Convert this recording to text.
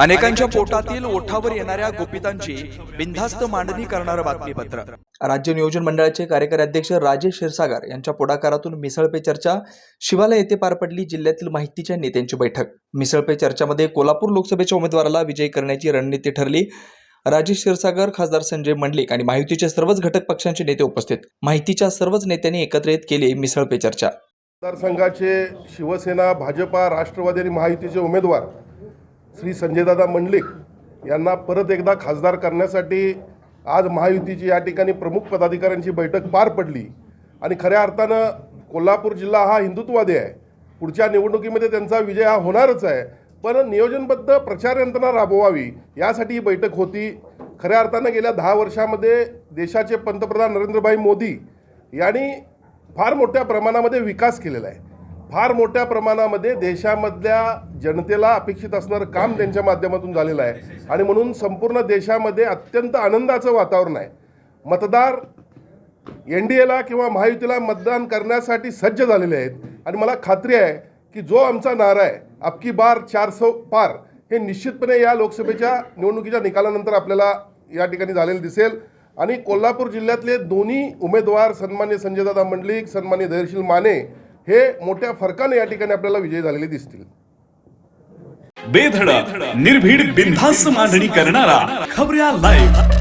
अनेकांच्या पोटातील ओठावर येणाऱ्या गोपितांची बिनधास्त मांडणी करणारं बातमीपत्र. राज्य नियोजन मंडळाचे कार्यकारी अध्यक्ष राजेश क्षीरसागर यांच्या पुढाकारातून मिसळ पे चर्चा शिवाला येथे पार पडली जिल्ह्यातील माहितीच्या नेत्यांची बैठक. मिसळ पे चर्चामध्ये कोल्हापूर लोकसभेच्या उमेदवाराला विजयी करण्याची रणनीती ठरली. राजेश क्षीरसागर खासदार संजय मंडलिक आणि माहितीचे सर्वच घटक पक्षांचे नेते उपस्थित. माहितीच्या सर्वच नेत्यांनी एकत्रित केली मिसळ पे चर्चा. मतदारसंघाचे शिवसेना भाजपा राष्ट्रवादी आणि महायुतीचे उमेदवार श्री संजयदादा मंडलिक यांना परत एकदा खासदार करण्यासाठी आज महायुतीची या ठिकाणी प्रमुख पदाधिकाऱ्यांची बैठक पार पडली. आणि खऱ्या अर्थानं कोल्हापूर जिल्हा हा हिंदुत्ववादी आहे. पुढच्या निवडणुकीमध्ये त्यांचा विजय हा होणारच आहे. पण नियोजनबद्ध प्रचार यंत्रणा राबवावी यासाठी ही बैठक होती. खऱ्या अर्थानं गेल्या दहा वर्षामध्ये देशाचे पंतप्रधान नरेंद्रभाई मोदी यांनी फार मोठ्या प्रमाणामध्ये विकास केलेला आहे. फार मोठ्या प्रमाणामध्ये देशामधल्या जनतेला अपेक्षित असणारं काम त्यांच्या माध्यमातून झालेलं आहे. आणि म्हणून संपूर्ण देशामध्ये अत्यंत आनंदाचं वातावरण आहे. मतदार एन डी एला किंवा महायुतीला मतदान करण्यासाठी सज्ज झालेले आहेत. आणि मला खात्री आहे की जो आमचा नारा आहे अबकी बार चार सौ पार हे निश्चितपणे या लोकसभेच्या निवडणुकीच्या निकालानंतर आपल्याला या ठिकाणी झालेलं दिसेल. आणि कोल्हापूर जिल्ह्यातले दोन्ही उमेदवार सन्मान्य संजयदादा मंडलिक सन्मान्य धैर्यशील माने हे मोठ्या फरकाने या ठिकाणी आपल्याला विजय झालेले दिसतील. बेधडक निर्भीड बिनधास्त मांडणी करणारा खबऱ्या लाईव्ह